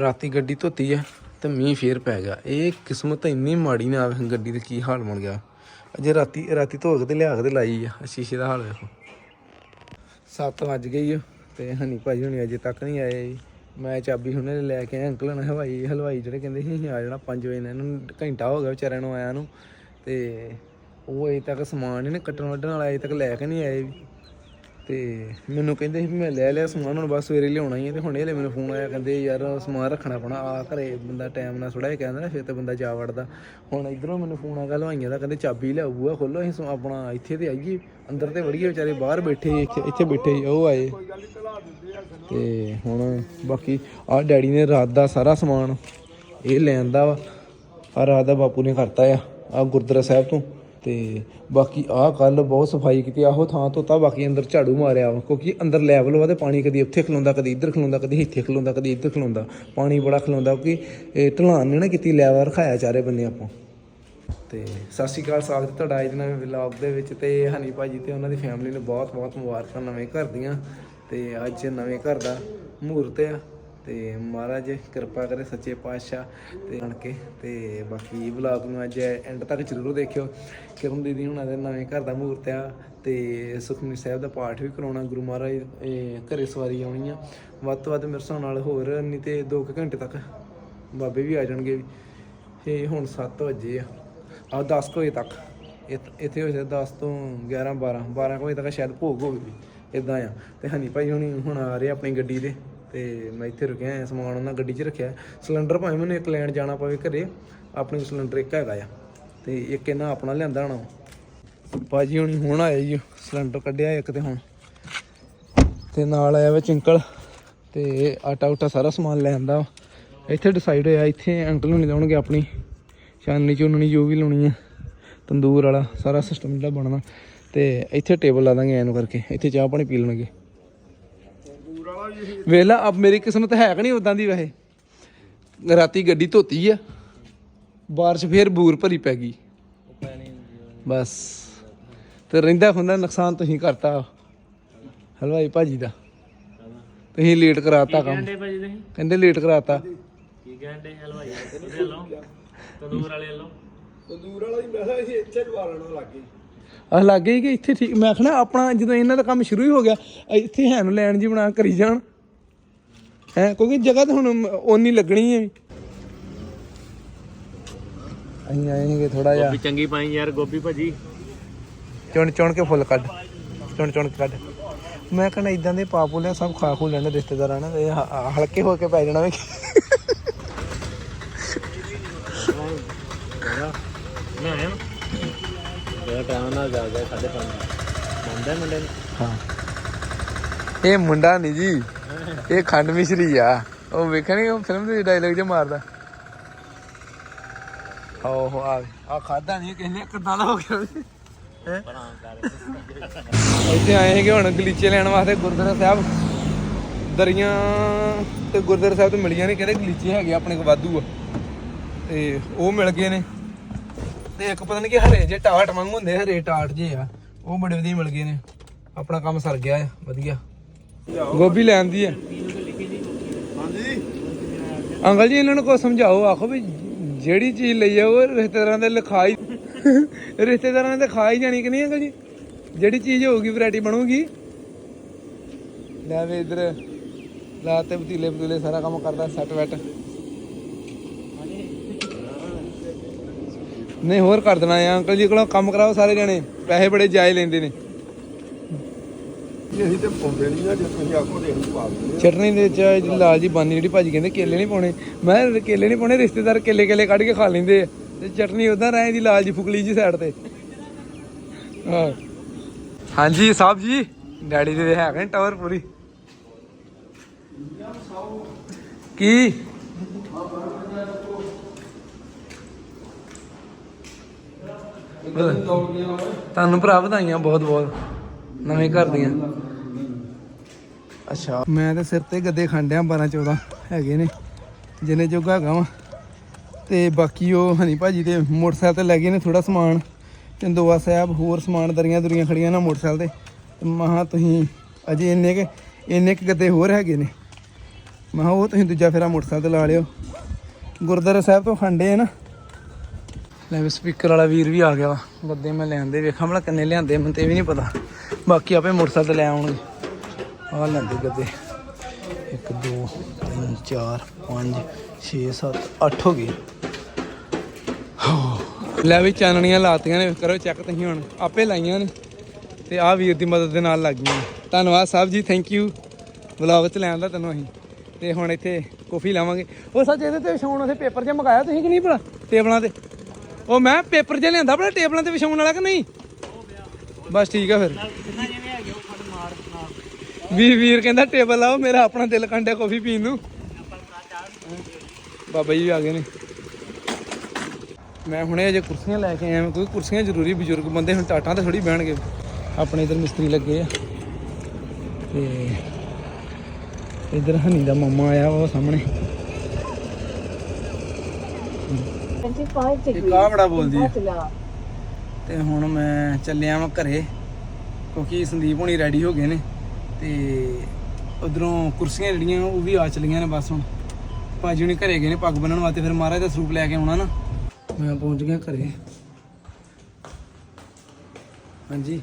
ਰਾਤੀ ਗੱਡੀ ਧੋਤੀ ਆ ਤੇ ਮੀਂਹ ਫੇਰ ਪੈ ਗਿਆ। ਇਹ ਕਿਸਮਤ ਇੰਨੀ ਮਾੜੀ ਨਾ ਆਵੇ, ਗੱਡੀ ਦੇ ਕੀ ਹਾਲ ਬਣ ਗਿਆ। ਅਜੇ ਰਾਤੀ ਰਾਤੀ ਧੋ ਕੇ ਤੇ ਲਿਆ ਕੇ ਤੇ ਲਾਈ ਆ, ਆਹ ਸ਼ੀਸ਼ੇ ਦਾ ਹਾਲ ਵੇਖੋ 7 ਵੱਜ ਗਈ ਆ ਤੇ ਹਨੀ ਭਾਜੀ ਹੁਣੀ ਅਜੇ ਤੱਕ ਨਹੀਂ ਆਏ ਜੀ। ਮੈਂ ਚਾਬੀ ਹੁਣੇ ਲੈ ਕੇ ਆਇਆ ਅੰਕਲ ਨੇ ਹਵਾਈ, ਹਲਵਾਈ ਜਿਹੜੇ ਕਹਿੰਦੇ ਸੀ ਅਸੀਂ ਆ ਜਾਣਾ 5 ਵਜੇ ਨਾਲ ਇਹਨਾਂ ਨੂੰ, ਘੰਟਾ ਹੋ ਗਿਆ ਵਿਚਾਰਿਆਂ ਨੂੰ ਆਇਆ ਨੂੰ। ਤੇ ਉਹ ਅਜੇ ਤੱਕ ਸਮਾਨ ਇਹਨੇ ਕੱਟਣ ਵੱਢਣ ਵਾਲਾ, ਅਜੇ ਤੱਕ ਲੈ ਕੇ ਨਹੀਂ ਆਏ ਵੀ ਤੇ ਮੈਨੂੰ ਕਹਿੰਦੇ ਸੀ ਵੀ ਮੈਂ ਲੈ ਲਿਆ ਸਮਾਨ ਹੁਣ ਬਸ ਸਵੇਰੇ ਲਿਆਉਣਾ ਹੀ ਹੈ ਤੇ ਹੁਣ ਇਹ ਲੈ ਮੈਨੂੰ ਫੋਨ ਆਇਆ ਕਹਿੰਦੇ ਯਾਰ ਸਮਾਨ ਰੱਖਣਾ ਪੈਣਾ ਆ ਘਰੇ ਬੰਦਾ ਟਾਈਮ ਨਾਲ ਥੋੜਾ ਜਿਹਾ ਕਹਿੰਦਾ ਨਾ ਫਿਰ ਤੇ ਬੰਦਾ ਜਾ ਵੜਦਾ। ਹੁਣ ਇਧਰੋਂ ਮੈਨੂੰ ਫੋਨ ਆ ਗਿਆ ਲਵਾਈਆਂ ਦਾ ਕਹਿੰਦੇ ਚਾਬੀ ਲਿਆਓ ਬੂਆ ਖੋਲੋ ਅਸੀਂ ਆਪਣਾ ਇੱਥੇ ਤੇ ਆਈਏ ਅੰਦਰ ਤੇ ਵੜੀਏ ਵਿਚਾਰੇ ਬਾਹਰ ਬੈਠੇ ਇੱਥੇ ਇੱਥੇ ਬੈਠੇ ਸੀ, ਉਹ ਆਏ। ਤੇ ਹੁਣ ਬਾਕੀ ਆ ਡੈਡੀ ਨੇ ਰਾਤ ਦਾ ਸਾਰਾ ਸਮਾਨ ਇਹ ਲੈਣ ਦਾ ਵਾ ਆ ਰਾਤ ਦਾ ਬਾਪੂ ਨੇ ਕਰਤਾ ਆ ਆ ਗੁਰਦੁਆਰਾ ਸਾਹਿਬ ਤੋਂ। ਤੇ ਬਾਕੀ ਆਹ ਕੱਲ ਬਹੁਤ ਸਫ਼ਾਈ ਕੀਤੀ, ਆਹੋ ਥਾਂ ਧੋਤਾ ਬਾਕੀ ਅੰਦਰ ਝਾੜੂ ਮਾਰਿਆ ਵਾ, ਕਿਉਂਕਿ ਅੰਦਰ ਲੈਵਲ ਵਾ ਤੇ ਪਾਣੀ ਕਦੀ ਉੱਥੇ ਖਲੋਂਦਾ, ਕਦੀ ਇੱਧਰ ਖਲੋਂਦਾ, ਕਦੀ ਇੱਥੇ ਖਲੋਂਦਾ, ਕਦੀ ਇੱਧਰ ਖਲੋਂਦਾ। ਪਾਣੀ ਬੜਾ ਖਲੋਂਦਾ, ਕਿਉਂਕਿ ਇਹ ਢਲਾਨ ਨੇ ਨਾ ਕੀਤੀ ਲੈਵਲ ਰਖਾਇਆ ਚਾਰੇ ਬੰਨੇ ਆਪਾਂ। ਤੇ ਸਤਿ ਸ਼੍ਰੀ ਅਕਾਲ ਸਾਗਰ ਤੁਹਾਡਾ ਅੱਜ ਨਵੇਂ ਵਲੌਗ ਦੇ ਵਿੱਚ ਤੇ ਹਨੀ ਭਾਜੀ ਤੇ ਉਹਨਾਂ ਦੀ ਫੈਮਿਲੀ ਨੂੰ ਬਹੁਤ ਬਹੁਤ ਮੁਬਾਰਕਾਂ ਨਵੇਂ ਘਰ ਦੀਆਂ ਤੇ ਅੱਜ ਨਵੇਂ ਘਰ ਦਾ ਮਹੂਰਤ ਆ। ਤੇ ਮਹਾਰਾਜ ਕਿਰਪਾ ਕਰੇ ਸੱਚੇ ਪਾਤਸ਼ਾਹ ਤੇ ਬਣ ਕੇ ਤੇ ਬਾਕੀ ਵਲੌਗ ਨੂੰ ਅੱਜ ਐਂਡ ਤੱਕ ਜ਼ਰੂਰ ਦੇਖਿਓ। ਕਿਰਨ ਦੀਦੀ ਹੁਣਾਂ ਦੇ ਨਵੇਂ ਘਰ ਦਾ ਮੂਰਤ ਆ ਤੇ ਸੁਖਮਨੀ ਸਾਹਿਬ ਦਾ ਪਾਠ ਵੀ ਕਰਾਉਣਾ, ਗੁਰੂ ਮਹਾਰਾਜ ਇਹ ਘਰੇ ਸਵਾਰੀ ਆਉਣੀ ਆ। ਵੱਧ ਤੋਂ ਵੱਧ ਮੇਰੇ ਹਿਸਾਬ ਨਾਲ ਹੋਰ ਨਹੀਂ ਤੇ 2 ਘੰਟੇ ਤੱਕ ਬਾਬੇ ਵੀ ਆ ਜਾਣਗੇ ਇਹ ਹੁਣ 7 ਵਜੇ ਆ। ਆ 10 ਕੁ ਵਜੇ ਤੱਕ। ਇੱਥ- ਇੱਥੇ ਹੋ ਜਾਂਦਾ 10 ਤੋਂ 11 12 12 ਕੁ ਵਜੇ ਤੱਕ ਸ਼ਾਇਦ ਭੋਗ ਹੋਵੇ ਵੀ। ਇਦਾਂ ਆ। ਤੇ ਹਨੀ ਭਾਈ ਹੁਣੀ ਹੁਣ ਆ ਰਹੇ ਆਪਣੀ ਗੱਡੀ ਦੇ। ਤੇ ਮੈਂ ਇੱਥੇ ਰੁਕਿਆ ਆ ਸਮਾਨ ਉਹਨਾਂ ਗੱਡੀ 'ਚ ਰੱਖਿਆ ਸਿਲੰਡਰ ਭਾਵੇਂ ਮੈਨੂੰ ਇੱਕ ਲੈਣ ਜਾਣਾ ਪਵੇ ਘਰੇ, ਆਪਣੀ ਸਿਲੰਡਰ ਇੱਕ ਹੈਗਾ ਆ। ਤੇ ਇੱਕ ਇਹਨਾਂ ਆਪਣਾ ਲਿਆਂਦਾ ਹੋਣਾ ਭਾਜੀ ਹੁਣੀ ਹੁਣ ਆਏ ਜੀ, ਸਿਲੰਡਰ ਕੱਢਿਆ ਇੱਕ ਤੇ ਹੁਣ। ਤੇ ਨਾਲ ਆਇਆ ਵਾ ਚਿੰਕਲ, ਤੇ ਆਟਾ ਉਟਾ ਸਾਰਾ ਸਮਾਨ ਲੈ ਆਂਦਾ ਇੱਥੇ ਡਿਸਾਈਡ ਹੋਇਆ, ਇੱਥੇ ਅੰਕਲ ਨੂੰ ਲਾਉਣਗੇ ਆਪਣੀ। ਛਾਨਣੀ ਚੁੰਨਣੀ ਜੋ ਵੀ ਲਾਉਣੀ ਆ, ਤੰਦੂਰ ਵਾਲਾ ਸਾਰਾ ਸਿਸਟਮ ਜਿਹੜਾ ਬਣਨਾ। ਤੇ ਇੱਥੇ ਟੇਬਲ ਲਾ ਦਾਂਗੇ ਐਨੂੰ ਕਰਕੇ, ਇੱਥੇ ਚਾਹ ਪਾਣੀ ਪੀ ਲੈਣਗੇ। ਵੇਲਾ ਅਬ ਮੇਰੀ ਕਿਸਮਤ ਹੈ ਕਿ ਨਹੀਂ ਉਦਾਂ ਦੀ ਵੈਸੇ? ਰਾਤੀ ਗੱਡੀ ਧੋਤੀ ਆ ਬਾਰਿਸ਼ ਫੇਰ ਬੂਰ ਭਰੀ ਪੈ ਗਈ। ਬਸ। ਤੇ ਰਹਿੰਦਾ ਹੁੰਦਾ ਨੁਕਸਾਨ ਤੁਸੀਂ ਕਰਤਾ। ਹਲਵਾਈ ਭਾਜੀ ਦਾ। ਤੁਸੀਂ ਲੇਟ ਕਰਾਤਾ ਕੰਮ। ਕਹਿੰਦੇ ਲੇਟ ਕਰਾਤਾ। ਕੀ ਕਹਿੰਦੇ ਹਲਵਾਈ? ਉਹਦੇ ਲਓ ਤੰਦੂਰ ਵਾਲੇ ਲਓ ਆ ਲੱਗੇ ਕਿ ਇੱਥੇ ਠੀਕ ਮੈਂ ਆਖਣਾ ਆਪਣਾ ਜਦੋਂ ਇਹਨਾਂ ਦਾ ਕੰਮ ਸ਼ੁਰੂ ਹੀ ਹੋ ਗਿਆ ਇੱਥੇ ਹੈ ਨੂੰ ਲੈਣ ਜੀ ਬਣਾ ਕਰੀ ਜਾਣ। ਹੈ ਕਿਉਂਕਿ ਜਗ੍ਹਾ ਤਾਂ ਹੁਣ ਓਨੀ ਲੱਗਣੀ ਹੈ ਅਸੀਂ ਆਏਗੇ ਥੋੜਾ ਜਿਹਾ। ਗੋਭੀ ਚੰਗੀ ਪਾਈ ਯਾਰ ਗੋਭੀ ਭਾਜੀ। ਚੁਣ ਚੁਣ ਕੇ ਫੁੱਲ ਕੱਢ। ਚੁਣ ਚੁਣ ਕੇ ਕੱਢ। ਮੈਂ ਕਹਿੰਦਾ ਇਦਾਂ ਦੇ ਪਾਪ ਲਿਆ ਸਭ ਖਾ ਖੂ ਲੈਣੇ ਰਿਸ਼ਤੇਦਾਰਾਂ ਨੇ ਹਲਕੇ ਹੋ ਕੇ ਪੈ ਜਾਣਾ ਵੇ ਨਾ ਆਇਆ ਜਿਹੜਾ ਟਾਈਮ ਨਾਲ ਜਾ ਗਿਆ ਸਾਡੇ ਪੰਜ ਮੰਨਦਾ ਮੁੰਡੇ ਨੂੰ? ਹਾਂ। ਇਹ ਮੁੰਡਾ ਨਹੀਂ ਜੀ। ਇਹ ਖੰਡ ਮਿਸ਼ਰੀ ਆ। ਉਹ ਵੇਖਣੀ, ਉਹ ਫਿਲਮ ਦੇ ਡਾਇਲੌਗ ਜੇ ਮਾਰਦਾ। ਆਹੋ ਆ ਆ ਖਾਦਾ ਨਹੀਂ ਕਹਿੰਦੇ ਕਿੱਦਾਂ ਦਾ ਹੋ ਗਿਆ ਇੱਥੇ ਆਏ ਹੈਗੇ ਹੁਣ ਗਲੀਚੇ ਲੈਣ ਵਾਸਤੇ ਗੁਰਦੁਆਰਾ ਸਾਹਿਬ। ਦਰੀਆਂ ਤੇ ਗੁਰਦੁਆਰਾ ਸਾਹਿਬ ਤੋਂ ਮਿਲੀਆਂ ਨੇ, ਕਹਿੰਦੇ ਗਲੀਚੇ ਹੈਗੇ ਆਪਣੇ ਕੋਲ ਵਾਧੂ ਆ। ਤੇ ਉਹ ਮਿਲ ਗਏ ਨੇ। ਤੇ ਇੱਕ ਪਤਾ ਨਹੀਂ ਕਿ ਹਰੇ ਜੇ ਟਾਟ ਵਾਂਗ ਹੁੰਦੇ ਹਰੇ ਟਾਟ ਜੇ ਆ। ਉਹ ਬੜੇ ਵਧੀਆ ਮਿਲ ਗਏ ਨੇ। ਆਪਣਾ ਕੰਮ ਸਰ ਗਿਆ ਆ ਵਧੀਆ। ਗੋਭੀ ਲੈਣ ਦੀ ਹਾਂਜੀ। ਅੰਕਲ ਜੀ ਇਹਨਾਂ ਨੂੰ ਕੋ ਸਮਝਾਓ ਆਖੋ ਵੀ ਜਿਹੜੀ ਚੀਜ਼ ਲਈ ਆ ਉਹ ਰਿਸ਼ਤੇਦਾਰਾਂ ਦੇ ਲਿਖਾਈ ਰਿਸ਼ਤੇਦਾਰਾਂ ਨੇ ਤਾਂ ਖਾ ਹੀ ਜਾਣੀ ਕਿ ਨਹੀਂ ਅੰਕਲ ਜੀ? ਜਿਹੜੀ ਚੀਜ਼ ਹੋਊਗੀ ਵੈਰਾਈਟੀ ਬਣੂਗੀ। ਲੈ ਵੇ ਇਧਰ ਲਾ ਤੇ ਪਤੀਲੇ ਪਤੀਲੇ ਸਾਰਾ ਕੰਮ ਕਰਦਾ ਸੈਟ ਵੈਟ ਨਹੀਂ ਹੋਰ ਕਰ ਦੇਣਾ ਆ ਅੰਕਲ ਜੀ ਕੋਲੋਂ ਕੰਮ ਕਰਾਓ ਸਾਰੇ ਜਣੇ। ਪੈਸੇ ਬੜੇ ਜਾਇ ਲੈਂਦੇ ਨੇ। ਅਸੀਂ ਤੇ ਪਾਉਂਦੇ ਨਹੀਂ ਨਾ ਜੇ ਤੁਸੀਂ ਆਖੋ ਤੇ ਅਸੀਂ ਪਾ ਦਿੰਦੇ ਚਟਨੀ ਦੇ ਵਿੱਚ ਲਾਲ ਜੀ ਬਾਨੀ ਜਿਹੜੀ ਭਾਜੀ ਕਹਿੰਦੇ ਕੇਲੇ ਨਹੀਂ ਪਾਉਣੇ। ਮੈਂ ਕਿਹਾ ਕੇਲੇ ਨਹੀਂ ਪਾਉਣੇ ਰਿਸ਼ਤੇਦਾਰ ਕੇਲੇ ਕੇਲੇ ਕੱਢ ਕੇ ਖਾ ਲੈਂਦੇ ਆ। ਤੇ ਚਟਨੀ ਉਦਾਂ ਰਹਿ ਦੀ ਲਾਲ ਜੀ ਫੁਕਲੀ ਜੀ ਸਾਈਡ ਤੇ। ਹਾਂ। ਹਾਂਜੀ ਸਾਹਿਬ ਜੀ ਡੈਡੀ ਦੇ ਹੈਗੇ ਟਾਵਰ ਪੂਰੀ। ਕੀ? ਤੁਹਾਨੂੰ ਭਰਾ ਵਧਾਈਆਂ ਬਹੁਤ ਬਹੁਤ। ਨਵੇਂ ਘਰ ਦੀਆਂ। ਅੱਛਾ। ਮੈਂ ਤਾਂ ਸਿਰ ਤੇ ਗੱਦੇ ਖਾਂਡਿਆ 12 14 ਹੈਗੇ ਨੇ। ਜਿੰਨੇ ਜੋਗਾ ਹੈਗਾ ਵਾ। ਤੇ ਬਾਕੀ ਉਹ ਹਨੀ ਭਾਜੀ ਤੇ ਮੋਟਰਸਾਈਕਲ ਤੇ ਲੈ ਗਏ ਨੇ ਥੋੜਾ ਸਮਾਨ। ਚੰਦੋਆ ਸਾਹਿਬ ਹੋਰ ਸਮਾਨ ਦਰੀਆਂ ਦੁਰੀਆਂ ਖੜੀਆਂ ਨਾ ਮੋਟਰਸਾਈਕਲ ਤੇ। ਤੇ ਮਹਾ ਤੁਸੀਂ ਅਜੇ ਇੰਨੇ ਕੇ, ਇੰਨੇ ਕੁ ਗੱਦੇ ਹੋਰ ਹੈਗੇ ਨੇ। ਮੈਂ ਕਿਹਾ ਉਹ ਤੁਸੀਂ ਦੂਜਾ ਫੇਰਾ ਮੋਟਰਸਾਈਕਲ ਤੇ ਲਾ ਲਿਓ। ਗੁਰਦੁਆਰਾ ਸਾਹਿਬ ਤੋਂ ਖੰਡੇ ਆ ਨਾ। ਲੈ ਵੀ ਸਪੀਕਰ ਵਾਲਾ ਵੀਰ ਵੀ ਆ ਗਿਆ ਵਾ। ਗੱਦੇ ਮੈਂ ਲਿਆਂਦੇ ਵੇਖਾਂ, ਭਲਾ ਕਿੰਨੇ ਲਿਆਂਦੇ ਮੈਨੂੰ ਤੇ ਵੀ ਨਹੀਂ ਪਤਾ। ਬਾਕੀ ਆਪੇ ਮੋਟਰਸਾਈਕਲ ਲੈ ਆਉਣਗੇ। ਆਹ ਲੈਂਦੇ ਗੱਦੇ। 1 2 3 4 5 6 7 8 ਹੋ ਗਏ। ਲੈ ਵੀ ਚਾਨਣੀਆਂ ਲਾਤੀਆਂ ਨੇ, ਕਰੋ ਚੈੱਕ ਤੁਸੀਂ ਹੁਣ। ਆਪੇ ਲਾਈਆਂ ਨੇ। ਤੇ ਆਹ ਵੀਰ ਦੀ ਮਦਦ ਦੇ ਨਾਲ ਲੱਗ ਗਈਆਂ ਧੰਨਵਾਦ Sahib ji thank you vlog ਚ ਲੈਣ ਦਾ ਤੈਨੂੰ ਅਸੀਂ। ਤੇ ਹੁਣ ਇੱਥੇ ਕਾਫੀ ਲਾਵਾਂਗੇ। ਉਹ ਸੱਚ ਇਹਦੇ ਤੇ ਵਿਛਾਉਣ ਉਥੇ ਪੇਪਰ ਜਿਹਾ ਮੰਗਾਇਆ, ਤੁਸੀਂ ਕਿ ਨਹੀਂ ਭਲਾ? ਟੇਬਲਾਂ ਤੇ। ਉਹ ਮੈਂ ਪੇਪਰ ਜਿਹਾ ਲਿਆਂਦਾ ਭਲਾ, ਟੇਬਲਾਂ ਤੇ ਵਿਛਾਉਣ ਵਾਲਾ ਕਿ ਨਹੀਂ? ਬਸ ਠੀਕ ਆ ਫਿਰ। ਵੀਰ ਵੀਰ ਕਹਿੰਦਾ ਟੇਬਲ ਲਾਓ, ਮੇਰਾ ਆਪਣਾ ਦਿਲ ਕੰਡਿਆ ਕਾਫੀ ਪੀਣ ਨੂੰ। ਬਾਬਾ ਜੀ ਵੀ ਆ ਗਏ ਨੇ। ਮੈਂ ਹੁਣੇ ਅਜੇ ਕੁਰਸੀਆਂ ਲੈ ਕੇ ਆਇਆ ਮੈਂ ਕੋਈ ਕੁਰਸੀਆਂ ਜ਼ਰੂਰੀ ਬਜ਼ੁਰਗ ਬੰਦੇ, ਹੁਣ ਟਾਟਾਂ ਤੇ ਥੋੜੀ ਬਹਿਣਗੇ। ਆਪਣੇ ਇਧਰ ਮਿਸਤਰੀ ਲੱਗੇ ਆ। ਤੇ ਇਧਰ ਹਨੀ ਦਾ ਮਾਮਾ ਆਇਆ ਉਹ ਸਾਹਮਣੇ। ਬੜਾ ਬੋਲਦੀ ਤੇ ਹੁਣ ਮੈਂ ਚੱਲਿਆ ਵਾਂ ਘਰੇ ਕਿਉਂਕਿ ਸੰਦੀਪ ਹੁਣੀ ਰੈਡੀ ਹੋ ਗਏ ਨੇ ਤੇ ਉਧਰੋਂ ਕੁਰਸੀਆਂ ਜਿਹੜੀਆਂ ਉਹ ਵੀ ਆ ਚਲੀਆਂ ਨੇ ਬਸ ਹੁਣ। ਭਾਜੀ ਹੁਣੀ ਘਰੇ ਗਏ ਨੇ ਪੱਗ ਬੰਨਣ ਵਾਸਤੇ ਫਿਰ ਮਹਾਰਾਜ ਦਾ ਸਰੂਪ ਲੈ ਕੇ ਆਉਣਾ ਨਾ। ਮੈਂ ਪਹੁੰਚ ਗਿਆ ਘਰੇ। ਹਾਂਜੀ।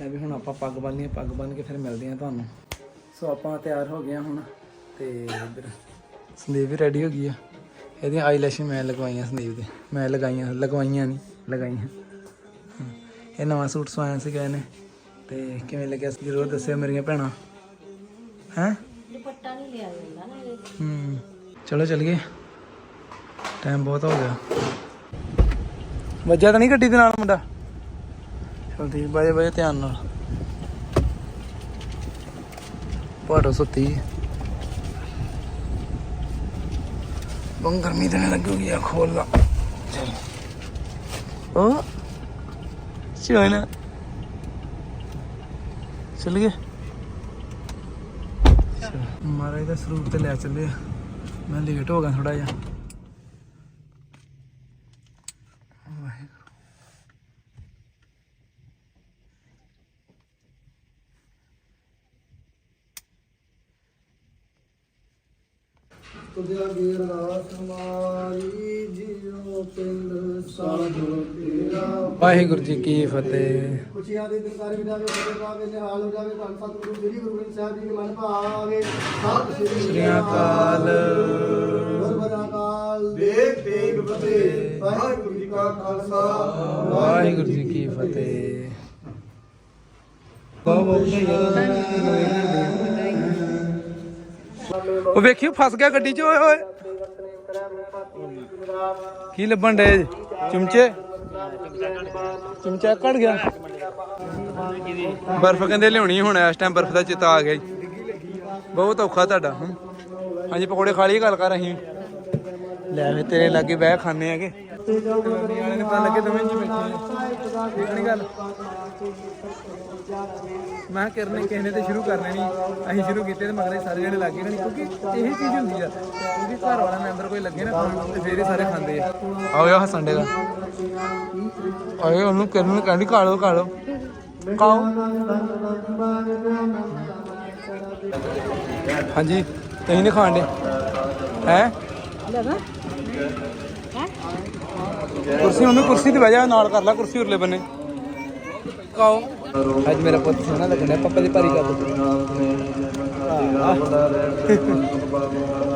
ਇਹ ਵੀ ਹੁਣ ਆਪਾਂ ਪੱਗ ਬੰਨ੍ਹਨੀ ਹੈ ਪੱਗ ਬੰਨ੍ਹ ਕੇ ਫਿਰ ਮਿਲਦੇ ਹਾਂ ਤੁਹਾਨੂੰ। ਸੋ ਆਪਾਂ ਤਿਆਰ ਹੋ ਗਏ ਹਾਂ ਹੁਣ ਤੇ ਇੱਧਰ ਸੰਦੀਪ ਵੀ ਰੈਡੀ ਹੋ ਗਈ ਆ। ਇਹਦੀਆਂ ਆਈਲੈਸ਼ ਮੈਂ ਲਗਵਾਈਆਂ ਸੰਦੀਪ ਦੇ। ਮੈਂ ਲਗਾਈਆਂ ਲਗਵਾਈਆਂ ਨਹੀਂ ਲਗਾਈਆਂ। ਇਹ ਨਵਾਂ ਸੂਟ ਸਵਾਇਆ ਸੀਗਾ ਇਹਨੇ। ਤੇ ਕਿਵੇਂ ਲੱਗਿਆ ਸੀ? ਜ਼ਰੂਰ ਦੱਸਿਓ ਮੇਰੀਆਂ ਭੈਣਾਂ। ਹੈਂ? ਦੁਪੱਟਾ ਨਹੀਂ ਲਿਆ ਜਾਂਦਾ ਨਾ ਇਹ। ਹੂੰ। ਚਲੋ ਚੱਲੀਏ। ਟਾਈਮ ਬਹੁਤ ਹੋ ਗਿਆ। ਵੱਜਾ ਤਾਂ ਨਹੀਂ ਗੱਡੀ ਦੇ ਨਾਲ ਮੁੰਡਾ? ਚਲ ਠੀਕ ਬਾਜੇ ਬਾਜੇ ਧਿਆਨ ਨਾਲ। ਪਾੜੋ ਸੁੱਤੀ। ਬੰਗ ਗਰਮੀ ਤੇ ਲੱਗੂਗੀ ਆ, ਖੋਲ ਲਾ। ਚਲ। ਓ ਚੋਣਾ ਚੱਲ ਗਏ। ਮਹਾਰਾਜ ਦਾ ਸਰੂਪ ਤੇ ਲੈ ਚੱਲੇ ਆ। ਮੈਂ ਲੇਟ ਹੋ ਗਿਆ ਥੋੜਾ ਜਿਹਾ। ਜਿਉ ਪਿੰਡ ਸਾਧੂ ਤੇਰਾ ਵਾਹਿਗੁਰੂ ਜੀ ਕੀ ਫਤਿਹ। ਖੁਸ਼ੀਆਂ ਦੇ ਦਿਲਕਾਰੀ ਵਿਦਾਵੇ ਹੋਵੇ ਪਾਵੇ ਨਿਹਾਲ ਹੋ ਜਾਵੇ ਧੰਨ ਸਤਿਗੁਰੂ ਸ੍ਰੀ ਗੁਰੂ ਗ੍ਰੰਥ ਸਾਹਿਬ ਜੀ ਦੇ ਮਨ ਭਾਵੇ ਸਤਿ ਸ੍ਰੀ ਅਕਾਲ। ਗੁਰਬਰਾ ਕਾਲ ਦੇਖ ਦੇਖ ਫਤਿਹ। ਵਾਹਿਗੁਰੂ ਜੀ ਕਾ ਖਾਲਸਾ। ਵਾਹਿਗੁਰੂ ਜੀ ਕੀ ਫਤਿਹ। ਬਹੁਤ ਬਹੁਤ ਉਹ ਵੇਖਿਓ, ਫਸ ਗਿਆ ਗੱਡੀ 'ਚ, ਓਏ ਓਏ। ਕੀ ਲੱਭਣ ਡੇ ਚਮਚੇ? ਚਮਚਾ ਕੱਢ ਗਿਆ। ਬਰਫ਼ ਕਹਿੰਦੇ ਲਿਆਉਣੀ ਹੁਣ, ਇਸ ਟਾਈਮ ਬਰਫ਼ ਦਾ ਚਿੱਤਾ ਆ ਗਿਆ ਜੀ। ਬਹੁਤ ਔਖਾ ਤੁਹਾਡਾ ਹਮ। ਹਾਂਜੀ, ਪਕੌੜੇ ਖਾ ਲਈ ਗੱਲ ਕਰ ਅਸੀਂ ਲੈ ਵੇ ਤੇਰੇ ਲਾਗੇ ਬਹਿ ਖਾਣੇ ਹੈਗੇ ਵਾਲੇ ਨੇ ਪਤਾ ਲੱਗੇ ਦੋਵੇਂ ਜੀ ਬੈਠੇ ਨੇ ਦੇਖਣੀ ਗੱਲ? ਮੈਂ ਕਿਰਨੇ ਕਿਸੇ ਨੇ ਤੇ ਸ਼ੁਰੂ ਕਰ ਲੈਣੀ ਅਸੀਂ ਸ਼ੁਰੂ ਕੀਤੇ ਤੇ ਮਗਰੇ ਸਾਰੇ ਜਣੇ ਲੱਗੇ ਰਹਿਣੀ ਕਿਉਂਕਿ ਇਹੀ ਚੀਜ਼ ਹੁੰਦੀ ਆ, ਕਿਉਂਕਿ ਘਰ ਵਾਲਾ ਮੈਂਬਰ ਕੋਈ ਲੱਗੇ ਨਾ ਖਾਣ ਤੇ ਫੇਰ ਹੀ ਸਾਰੇ ਖਾਂਦੇ ਆ। ਆਓ ਹੱਸਣ ਦੇ ਦਾ। ਆਏ ਉਹਨੂੰ ਕਿਰਨ ਨੂੰ ਕਹਿੰਦੀ ਖਾ ਲਓ ਖਾ ਲਓ ਖਾਓ। ਹਾਂਜੀ, ਤੁਸੀਂ ਨਹੀਂ ਖਾਣ ਦੇ ਹੈ? ਕੁਰਸੀ ਮੰਮੀ ਕੁਰਸੀ ਤੇ ਬਹਿ ਜਾ, ਨਾਲ ਕਰ ਲੈ ਕੁਰਸੀ ਉਰਲੇ ਬੰਨੇ। ਕਾਓ ਅੱਜ ਮੇਰਾ ਪੁੱਤ ਸੋਹਣਾ ਲੱਗਣਾ, ਪਾਪਾ ਦੀ ਭਾਰੀ ਕਰ ਦੋ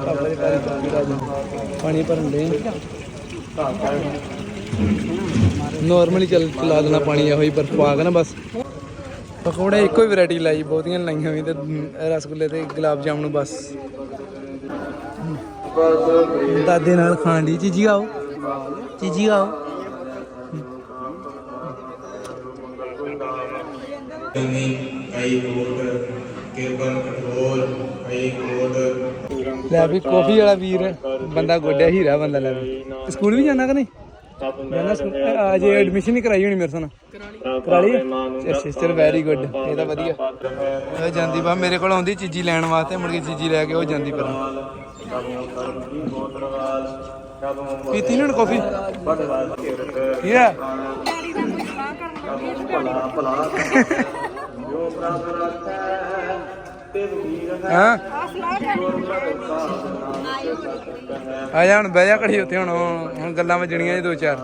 ਪਾਪਾ ਦੀ ਭਾਰੀ ਕਰ ਦੋ ਪਾਣੀ ਭਰਨ ਦੇ ਨਾਰਮਲੀ ਚੱਲ ਚਲਾ ਦੇਣਾ ਪਾਣੀ, ਇਹੋ ਹੀ ਬਰਫ ਪਾ ਕੇ ਨਾ ਬਸ। ਪਕੌੜੇ ਇੱਕੋ ਹੀ ਵੈਰਾਈਟੀ ਲਾਈ, ਬਹੁਤੀਆਂ ਲਾਈਆਂ ਵੀ ਤੇ ਰਸਗੁੱਲੇ ਤੇ ਗੁਲਾਬ ਜਾਮਨ ਬਸ। ਦਾਦੇ ਨਾਲ ਖਾਣ ਦੀ ਚੀਜੀ ਆਓ ਚੀਜੀ ਆਓ ਕਈ ਕੋਟ ਕਿਰਪਨ ਕਠੋਰ ਕਈ ਕੋਟ। ਲੈ ਵੀ ਕਾਫੀ ਵਾਲਾ ਵੀਰ ਬੰਦਾ ਗੋਡਿਆ ਹੀਰਾ ਬੰਦਾ ਲੈ ਵੀ। ਸਕੂਲ ਵੀ ਜਾਣਾ ਕਿ ਨਹੀਂ? ਸਕੂਲ ਅੱਜ ਐਡਮਿਸ਼ਨ ਨਹੀਂ ਕਰਾਈ ਹੋਣੀ ਮੇਰੇ ਤੋਂ ਕਰਾ ਲਈ ਚਲ ਸਿਸਟਰ ਵੈਰੀ ਗੁੱਡ ਇਹ ਤਾਂ ਵਧੀਆ। ਉਹ ਜਾਂਦੀ ਬਾ ਮੇਰੇ ਕੋਲ ਆਉਂਦੀ ਚੀਜੀ ਲੈਣ ਵਾਸਤੇ ਮੁੜ ਕੇ ਚੀਜੀ ਲੈ ਕੇ ਉਹ ਜਾਂਦੀ ਪਰ ਪੀਤੀ ਨੀ ਕਾਫੀ ਕੀ ਹੈ ਹਾਂ? ਆ ਜਾ ਹੁਣ ਬਹਿ ਜਾ ਘੜੀ ਉੱਥੇ ਹੁਣ ਹੁਣ ਗੱਲਾਂ ਵੱਜਣੀਆਂ ਜੀ ਦੋ ਚਾਰ।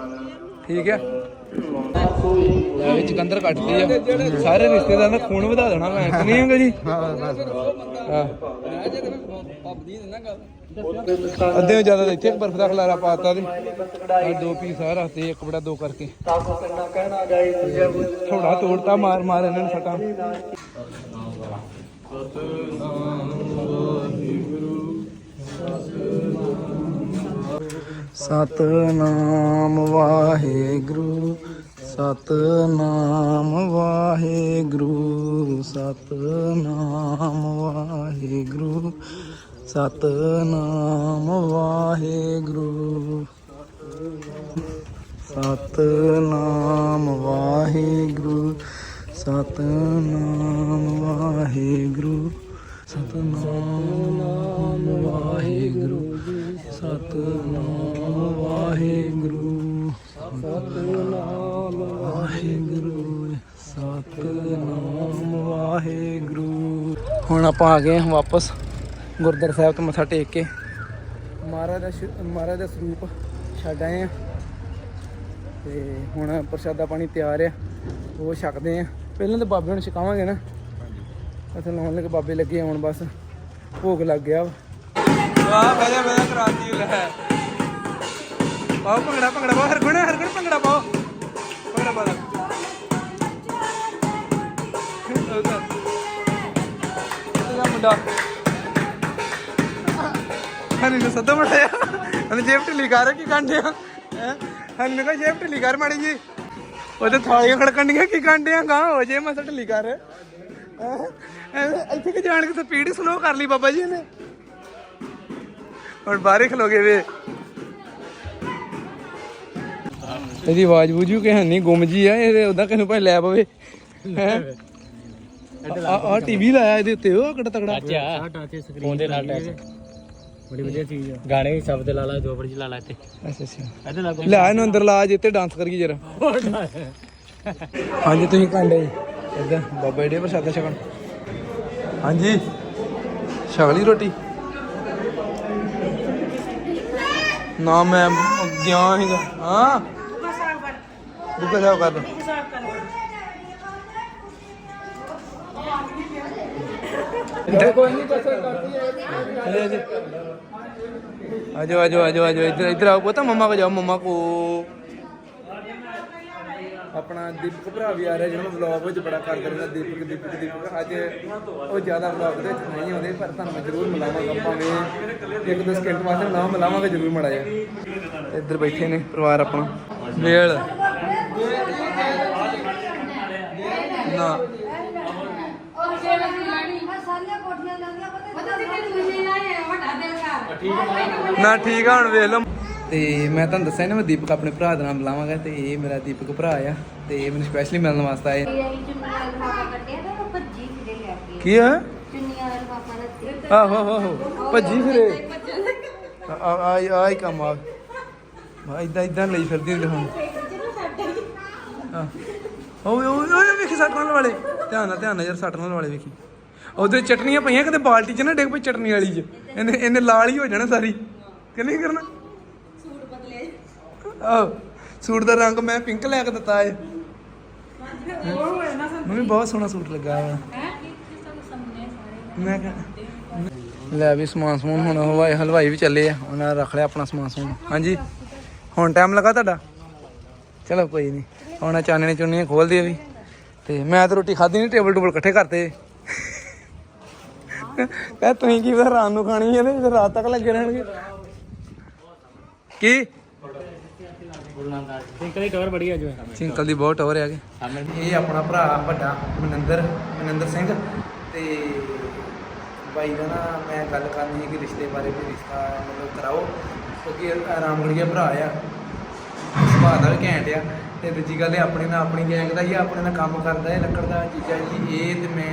ਠੀਕ ਹੈ ਵਿੱਚ ਕੰਦਰ ਕੱਟਦੀ ਆ। ਸਾਰੇ ਰਿਸ਼ਤੇਦਾਰਾਂ ਦਾ ਖੂਨ ਵਧਾ ਦੇਣਾ ਮੈਂ। ਨਹੀਂ ਹੋਗਾ ਜੀ? ਹਾਂ ਹਾਂ। ਅੱਧੇ ਜ਼ਿਆਦਾ ਇੱਥੇ ਬਰਫ ਦਾ ਖਲਾਰਾ ਪਾਤਾ ਤੇ ਆਹ ਦੋ ਪੀਸ ਆ ਰੱਖਦੇ ਇੱਕ ਬੜਾ ਦੋ ਕਰਕੇ। ਥੋੜਾ ਤੋੜਤਾ, ਮਾਰ ਮਾਰ ਇਹਨਾਂ ਨੂੰ ਫਟਾ ਸਤਨਾਮ ਵਾਹਿਗੁਰੂ ਸਤਨਾਮ ਵਾਹਿਗੁਰੂ ਸਤਨਾਮ ਵਾਹਿਗੁਰੂ। ਸਤਨਾਮ ਵਾਹਿਗੁਰੂ। ਸਤਨਾਮ ਵਾਹਿਗੁਰੂ। ਸਤਨਾਮ ਵਾਹਿਗੁਰੂ। ਸਤਨਾਮ ਵਾਹਿਗੁਰੂ। ਸਤਨਾਮ ਵਾਹਿਗੁਰੂ। ਸਤਨਾਮ ਵਾਹਿਗੁਰੂ। ਸਤਨਾਮ ਵਾਹਿਗੁਰੂ। ਹੁਣ ਆਪਾਂ ਆ ਗਏ ਹਾਂ ਵਾਪਸ। ਗੁਰਦੁਆਰਾ ਸਾਹਿਬ ਤੋਂ ਮੱਥਾ ਟੇਕ ਕੇ ਮਹਾਰਾਜ ਦਾ ਮਹਾਰਾਜ ਦਾ ਸਰੂਪ ਛੱਡ ਆਏ ਆ ਤੇ ਹੁਣ ਪ੍ਰਸ਼ਾਦਾ ਪਾਣੀ ਤਿਆਰ ਆ ਉਹ ਛਕਦੇ ਆ ਪਹਿਲਾਂ ਤਾਂ ਬਾਬੇ ਨੂੰ ਛਕਾਵਾਂਗੇ ਨਾ ਉੱਥੇ ਲਾਉਣ ਲੱਗੇ ਬਾਬੇ ਲੱਗੇ ਆਉਣ ਬਸ ਭੋਗ ਲੱਗ ਗਿਆ ਵਾ ਵਾਹ ਬਹਿ ਜਾ ਬਹਿ ਜਾ ਕਰਾਤੀ ਲੈ ਪਾਓ ਭੰਗੜਾ ਭੰਗੜਾ ਪਾਓ ਹਰਗੁਣ ਹਰਗੁਣ ਭੰਗੜਾ ਪਾਓ ਭੰਗੜਾ ਪਾ ਮੁੰਡਾ ਹਨੀ ਨੂੰ ਸੱਦਾ ਮਟਿਆ ਹਨੀ ਜੇਬ ਢਿੱਲੀ ਕਰ ਕੀ ਕਾਂਡਿਆ। ਹੈ? ਹਨੀ ਨੂੰ ਕਹ ਜੇਬ ਢਿੱਲੀ ਕਰ ਮਾੜੀ ਜੀ। ਉਹਦੇ ਥਾਲੀਆਂ ਖੜਕਣੀਆਂ ਕੀ ਕਾਂਡਿਆ ਗਾ ਹੋ ਜੇ ਮਸਾ ਢਿੱਲੀ ਕਰ। ਇੱਥੇ ਕਿ ਜਾਣ ਕੇ ਸਪੀਡ ਸਲੋ ਕਰ ਲਈ ਬਾਬਾ ਜੀ ਨੇ ਹੁਣ ਬਾਹਰ ਖਲੋਗੇ ਵੇ। ਇਹਦੀ ਆਵਾਜ਼ ਬੂਝੂ ਕਿ ਹੈ ਨਹੀਂ ਗੁੰਮ ਜੀ ਆ ਇਹ ਉਦਾਂ ਕਿਨੂੰ ਭਾਈ ਲੈ ਪਵੇ। ਆ ਆ ਟੀਵੀ ਲਾਇਆ ਇਹਦੇ ਉੱਤੇ ਉਹ ਕਿੱਡਾ ਤਕੜਾ? ਆ ਟਾਚੇ ਸਕਰੀਨ ਦੇ ਨਾਲ ਟੱਚ ਬੜੀ ਵਧੀਆ ਚੀਜ਼ ਆ। ਗਾਣੇ ਸ਼ਬਦ ਲਾ ਲਾ ਜੋ ਬੜੀ ਲਾ ਲਾ ਇੱਥੇ। ਅੱਛਾ ਅੱਛਾ। ਇਹਦੇ ਨਾਲ ਲੈ ਇਹਨੂੰ ਅੰਦਰ ਲਾ ਜਿੱਤੇ ਡਾਂਸ ਕਰੀਏ ਜਰਾ। ਹਾਂਜੀ ਤੁਸੀਂ ਕਾਂਡੇ ਇਦਾਂ ਬਾਬਾ ਡੇ ਪ੍ਰਸ਼ਾਦਾ ਛਕਣ। ਹਾਂਜੀ। ਲਈ ਰੋਟੀ? ਨਾ ਮੈਂ ਗਿਆ ਸੀਗਾ ਹਾਂ? ਬੁੱਕਾ ਸਾਹਿਬ ਕਰ। ਕੋਈ ਨਹੀਂ ਕਸਰ ਕਰਦੀ ਹੈ ਆਜੋ ਆਜੋ ਆਜੋ ਆਜੋ ਇੱਧਰ ਇੱਧਰ ਆਓ। ਪਤਾ ਮੰਮਾ ਕੋ ਜਾਓ ਮੰਮਾ ਕੋ ਆਪਣਾ ਦੀਪਕ ਭਰਾ ਵੀ ਆ ਰਿਹਾ ਜਿਹਨਾਂ ਵਲੌਗ ਵਿੱਚ ਬੜਾ ਕਰਦੇ ਰਹਿੰਦਾ ਦੀਪਕ ਦੀਪਕ ਦੀਪਕ। ਅੱਜ ਉਹ ਜ਼ਿਆਦਾ ਵਲੌਗ ਦੇ ਵਿੱਚ ਨਹੀਂ ਆਉਂਦੇ ਪਰ ਤੁਹਾਨੂੰ ਮੈਂ ਜ਼ਰੂਰ ਮਿਲਾਵਾਂਗਾ ਭਾਵੇਂ ਇੱਕ ਦੋ ਸਕਿੰਟ ਵਾਸਤੇ ਨਾ ਮਿਲਾਵਾਂਗਾ ਜ਼ਰੂਰ ਮੜਾ ਜਾ ਇੱਧਰ ਬੈਠੇ ਨੇ ਪਰਿਵਾਰ ਆਪਣਾ। ਵੇਲ। ਨਾ। ਨਾ ਠੀਕ ਆ ਹੁਣ ਵੇਖ ਲਓ। ਤੇ ਮੈਂ ਤੁਹਾਨੂੰ ਦੱਸਿਆ ਨਾ ਮੈਂ ਦੀਪਕ ਆਪਣੇ ਭਰਾ ਦਾ ਨਾਮ ਬੁਲਾਵਾਂਗਾ ਤੇ ਇਹ ਮੇਰਾ ਦੀਪਕ ਭਰਾ ਆ ਤੇ ਇਹ ਮੈਨੂੰ ਸਪੈਸ਼ਲੀ ਮਿਲਣ ਵਾਸਤੇ ਆਏ। ਕੀ। ਆ? ਆਹੋ ਆਹੋ ਆਹੋ। ਭੱਜੀ ਫਿਰੇ। ਆ ਆ ਆ ਹੀ ਕੰਮ ਆ। ਇਦਾਂ ਇਦਾਂ ਲਈ ਫਿਰਦੀ ਹੁੰਦੀ ਹੁਣ। ਹਾਂ। ਓਏ ਓਏ ਓਏ ਵੇਖੀ ਸੱਟ ਨਾਲ ਵਾਲੇ। ਧਿਆਨ ਨਾਲ ਧਿਆਨ ਨਾਲ ਯਾਰ ਸੱਟ ਨਾਲ ਵਾਲੇ ਵੇਖੀ। ਉਹਦੇ ਚਟਨੀਆਂ ਪਈਆਂ ਕਿਤੇ ਬਾਲਟੀ 'ਚ ਨਾ ਡਿੱਗ ਪਈ ਚਟਨੀ ਵਾਲੀ 'ਚ। ਇਹਨੇ ਇਹਨੇ ਲਾਲ ਹੀ ਹੋ ਜਾਣਾ ਸਾਰੀ। ਕਿ ਨਹੀਂ ਕਰਨਾ? ਸੂਟ ਬਦਲੇ। ਆਹ ਸੂਟ ਦਾ ਰੰਗ ਮੈਂ ਪਿੰਕ ਲੈ ਕੇ ਦਿੱਤਾ ਏ। ਮੰਮੀ ਬਹੁਤ ਸੋਹਣਾ ਸੂਟ ਲੱਗਾ ਵਾ। ਮੈਂ ਲੈ ਵੀ ਸਮਾਨ ਸਮੂਨ ਹੁਣ ਹਵਾਈ ਹਲਵਾਈ ਵੀ ਚੱਲੇ ਆ। ਉਹਨਾਂ ਨੇ ਰੱਖ ਲਿਆ ਆਪਣਾ ਸਮਾਨ ਸਮੂਨ। ਹਾਂਜੀ ਹੁਣ ਟਾਈਮ ਲੱਗਾ ਤੁਹਾਡਾ? ਚਲੋ ਕੋਈ ਨਹੀਂ। ਹੁਣ ਚਾਨਣੇ ਚੁੰਨੀਆਂ ਖੋਲਦੀ ਆ ਵੀ। ਤੇ ਮੈਂ ਤਾਂ ਰੋਟੀ ਖਾਧੀ ਨਹੀਂ ਟੇਬਲ ਟੂਬਲ ਇਕੱਠੇ ਕਰਤੇ। ਕਹ ਤੁਸੀਂ ਕੀ ਫਿਰ ਰਾਤ ਨੂੰ ਖਾਣੀ ਹੈ ਤੇ ਰਾਤ ਤੱਕ ਲੱਗੇ ਰਹਿਣਗੇ। ਕੀ? ਸਿੰਕ ਦੀ ਟਵਰ ਬੜੀ ਆ ਜੋ। ਸਿੰਕਲ ਦੀ ਬਹੁਤ ਟੌਰ ਹੈਗੇ ਸਾਹਮਣੇ ਇਹ ਆਪਣਾ ਭਰਾ ਵੱਡਾ ਮਨਿੰਦਰ ਮਨਿੰਦਰ ਸਿੰਘ ਤੇ ਬਾਈ ਦਾ ਨਾ ਮੈਂ ਗੱਲ ਕਰਨੀ ਹੈ ਕਿ ਰਿਸ਼ਤੇ ਬਾਰੇ ਵੀ ਰਿਸ਼ਤਾ ਮਤਲਬ ਕਰਾਓ ਕਿਉਂਕਿ ਰਾਮਗੜੀਆ ਭਰਾ ਆ। ਸੁਭਾਅ ਦਾ ਵੀ ਘੈਂਟ ਆ। ਤੇ ਦੂਜੀ ਗੱਲ ਇਹ ਆਪਣੇ ਨਾਲ ਆਪਣੀ ਗੈਂਗ ਦਾ ਹੀ ਆ, ਆਪਣੇ ਨਾਲ ਕੰਮ ਕਰਦਾ ਹੈ ਲੱਕੜ ਦਾ ਚੀਜ਼ਾਂ ਜੀ ਇਹ ਤੇ ਮੈਂ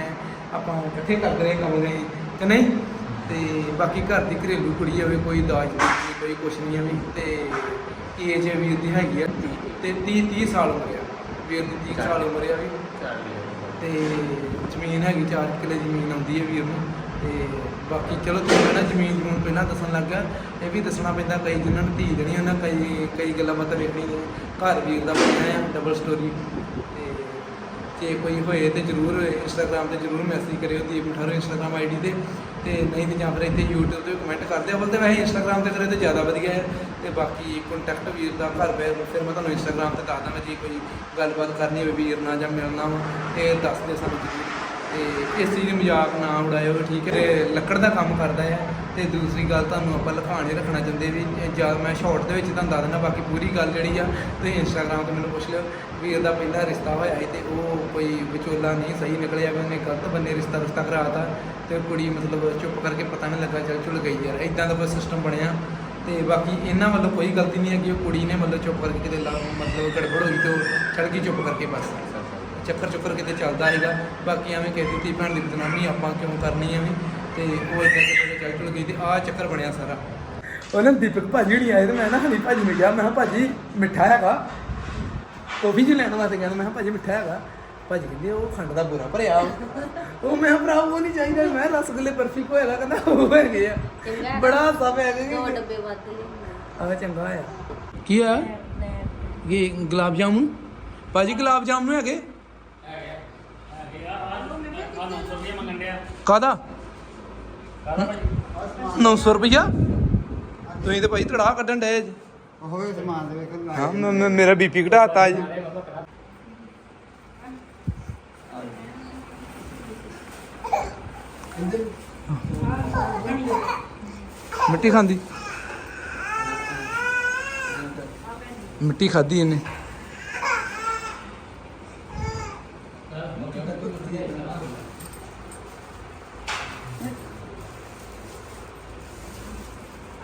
ਆਪਾਂ ਇਕੱਠੇ ਕਰਦੇ ਰਹੇ ਕੰਮ ਨੇ ਕਿ ਨਹੀਂ? ਤੇ ਬਾਕੀ ਘਰ ਦੀ ਘਰੇਲੂ ਕੁੜੀ ਹੋਵੇ ਕੋਈ ਦਾਜ ਨਹੀਂ, ਕੋਈ ਕੁਛ ਨਹੀਂ ਹੈ ਵੀ। ਤੇ ਏਜ ਵੀਰ ਦੀ ਹੈਗੀ ਆ? 30 30 30 ਸਾਲ ਉਮਰ ਆ। ਵੀਰ ਦੀ 30 ਸਾਲ ਉਮਰ ਆ ਵੀ। ਤੇ ਜ਼ਮੀਨ ਹੈਗੀ 4 ਕਿੱਲੇ ਜ਼ਮੀਨ ਆਉਂਦੀ ਹੈ ਵੀਰ ਨੂੰ। ਤੇ ਬਾਕੀ ਚਲੋ ਤੁਹਾਨੂੰ ਨਾ ਜ਼ਮੀਨ ਨੂੰ ਪਹਿਲਾਂ ਦੱਸਣ ਲੱਗ ਗਿਆ। ਇਹ ਵੀ ਦੱਸਣਾ ਪੈਂਦਾ ਕਈ ਜਿਨ੍ਹਾਂ ਨੂੰ ਧੀ ਦੇਣੀ ਉਹਨਾਂ ਕਈ ਕਈ ਗੱਲਾਂ ਬਾਤਾਂ ਵੇਖਣੀ ਘਰ ਵੀਰ ਦਾ ਬਣਿਆ ਆ ਡਬਲ ਸਟੋਰੀ ਜੇ ਕੋਈ ਹੋਏ ਤੇ ਜਰੂਰ ਇੰਸਟਾਗ੍ਰam ਤੇ ਜਰੂਰ ਮੈਸੇਜ ਕਰਿਓ ਦੀਪ ਮਠਾਰੋ ਇੰਸਟਾਗ੍ਰam ਆਈਡੀ ਤੇ। ਤੇ ਨਹੀਂ ਤੇ ਜਾਂ ਫਿਰ ਇੱਥੇ YouTube ਤੇ ਕਮੈਂਟ ਕਰਦੇ ਆ। ਤੇ ਵੈਸੇ ਇੰਸਟਾਗ੍ਰam ਤੇ ਕਰੇ ਤੇ ਜ਼ਿਆਦਾ ਵਧੀਆ ਹੈ। ਤੇ ਬਾਕੀ ਕੰਟੈਕਟ ਵੀਰ ਦਾ ਘਰ ਪੈ ਫਿਰ ਮੈਂ ਤੁਹਾਨੂੰ ਇੰਸਟਾਗ੍ਰam ਤੇ ਦੱਸ ਦਾਂਗਾ ਜੇ ਕੋਈ ਗੱਲਬਾਤ ਕਰਨੀ ਹੋਵੇ ਵੀਰ ਨਾਲ ਜਾਂ ਮਿਲਣਾ ਵਾ, ਤੇ ਦੱਸ ਦਿਓ ਸਾਨੂੰ ਜ਼ਰੂਰ। ਤੇ ਇਸ ਚੀਜ਼ ਨੂੰ ਮਜ਼ਾਕ ਨਾ ਉਡਾਇਓ, ਠੀਕ ਹੈ? ਤੇ ਲੱਕੜ ਦਾ ਕੰਮ ਕਰਦਾ ਹੈ ਤੇ ਦੂਸਰੀ ਗੱਲ ਤੁਹਾਨੂੰ ਆਪਾਂ ਲਖਾਣ ਰੱਖਣਾ ਚਾਹੁੰਦੇ ਵੀ ਜਦ ਮੈਂ ਸ਼ਾਰਟ ਦੇ ਵਿੱਚ ਤੁਹਾਨੂੰ ਦੱਸ ਦਿੰਦਾ, ਬਾਕੀ ਪੂਰੀ ਗੱਲ ਜਿਹੜੀ ਆ, ਤੁਸੀਂ ਇੰਸਟਾਗ੍ਰam ਤੇ ਮੈਨੂੰ ਪੁੱਛ ਲਿਓ ਵੀ ਦਾ ਪਹਿਲਾ ਰਿਸ਼ਤਾ ਹੋਇਆ ਸੀ ਤੇ ਉਹ ਕੋਈ ਵਿਚੋਲਾ ਨਹੀਂ, ਸਹੀ ਨਿਕਲਿਆ ਵੀ ਉਹਨੇ ਗਲਤ ਬੰਨੇ ਰਿਸ਼ਤਾ ਰੁਸ਼ਤਾ ਕਰਾਤਾ ਤੇ ਕੁੜੀ ਮਤਲਬ ਚੁੱਪ ਕਰਕੇ ਪਤਾ ਨਹੀਂ ਲੱਗਾ, ਚੱਲ ਚੁਲ ਗਈ ਯਾਰ। ਇਦਾਂ ਦਾ ਬਸ ਸਿਸਟਮ ਬਣਿਆ। ਤੇ ਬਾਕੀ ਇਹਨਾਂ ਵੱਲੋਂ ਕੋਈ ਗਲਤੀ ਨਹੀਂ ਹੈਗੀ, ਉਹ ਕੁੜੀ ਨੇ ਮਤਲਬ ਚੁੱਪ ਕਰਕੇ ਕਿਤੇ ਲਾ, ਮਤਲਬ ਗੜਬੜ ਹੋਈ ਤੇ ਉਹ ਚੜ ਗਈ ਚੁੱਪ ਕਰਕੇ ਬਸ। ਚੱਕਰ ਚੁੱਕਰ ਕਿਤੇ ਚੱਲਦਾ ਹੈਗਾ ਬਾਕੀ ਐਵੇਂ ਕਹਿ ਦਿੱਤੀ ਭੈਣ ਦੀ ਬਦਨਾਮੀ ਆਪਾਂ ਕਿਉਂ ਕਰਨੀ ਐਵੇਂ ਤੇ ਉਹ ਇਦਾਂ ਕਿਤੇ ਚੱਲ ਚੁਲ ਗਈ ਤੇ ਆਹ ਚੱਕਰ ਬਣਿਆ ਸਾਰਾ। ਉਹਨਾਂ ਦੀਪਕ ਭਾਜੀ ਹੁਣੀ ਆਏ ਤੇ ਮੈਂ ਨਾ ਹਨੀ ਭਾਜੀ ਨੂੰ ਕਿਹਾ ਮੈਂ ਕਿਹਾ ਭਾਜੀ ਮਿੱਠਾ ਹੈਗਾ? ਕੌਫੀ ਜੀ ਲੈਣ ਵਾਸਤੇ ਕਹਿੰਦਾ ਮੈਂ ਕਿਹਾ ਭਾਜੀ ਮਿੱਠਾ ਹੈਗਾ? ਭਾਜੀ ਕਹਿੰਦੇ ਉਹ ਖੰਡ ਦਾ ਬੁਰਾ ਭਰਿਆ। ਉਹ ਮੈਂ ਭਰਾ ਉਹ ਨਹੀਂ ਚਾਹੀਦਾ। ਮੈਂ ਕਿਹਾ ਰਸਗੁੱਲੇ ਬਰਫੀ ਕੋ ਹੈਗਾ ਕਹਿੰਦਾ ਉਹ ਹੈਗੇ ਆ। ਬੜਾ ਹਾਸਾ ਪਿਆ ਦੋ ਡੱਬੇ ਵੱਧ ਆ ਚੰਗਾ ਹੋਇਆ। ਕੀ ਆ ਇਹ ਗੁਲਾਬ ਜਾਮੁਨ? ਭਾਜੀ ਗੁਲਾਬ ਜਾਮੁਨ ਹੈਗੇ? ਕਾਦਾ 900 ਰੁਪਇਆ ਤੁਸੀਂ ਤੇ ਭਾਈ ਧੜਾ ਕੱਢਣ ਡਏ ਜੀ। ਹੋਏ ਸਮਾਨ ਦੇ ਵੇਖਣ ਹਾਂ ਮੈਂ- ਮੈਂ- ਮੇਰਾ ਬੀਪੀ ਘਟਾਤਾ ਜੀ। ਮਿੱਟੀ ਖਾਂਦੀ। ਮਿੱਟੀ ਖਾਦੀ ਇਹਨੇ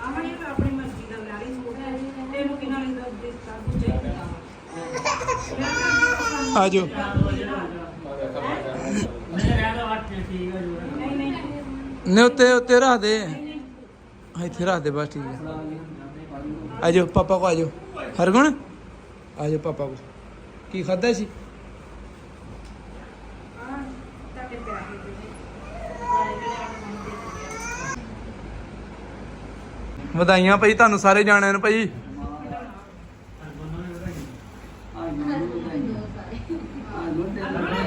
ਆਮਣੀ ਮੈਂ ਆਪਣੀ ਮਰਜ਼ੀ ਦਾ ਲੈ ਲਈ ਸੂਟ ਤੈਨੂੰ ਕਿਹਨਾਂ ਨੇ ਦਿੱਤਾ ਦੂਜੇ ਆ ਜਾਓ ਨਹੀਂ ਨੇ ਉੱਤੇ ਉੱਤੇ ਰੱਖ ਦੇ। ਇੱਥੇ ਰੱਖ ਦੇ, ਬਸ ਠੀਕ ਹੈ ਆ। ਜਾਓ ਪਾਪਾ ਕੋ ਆ ਜਾਓ ਹਰਗੁਣ ਆ ਜਾਓ ਪਾਪਾ ਕੋ। ਕੀ ਖਾਦਾ ਸੀ? ਵਧਾਈਆਂ ਭਾਈ, ਤੁਹਾਨੂੰ ਸਾਰੇ ਜਾਣਿਆਂ ਨੂੰ ਭਾਈ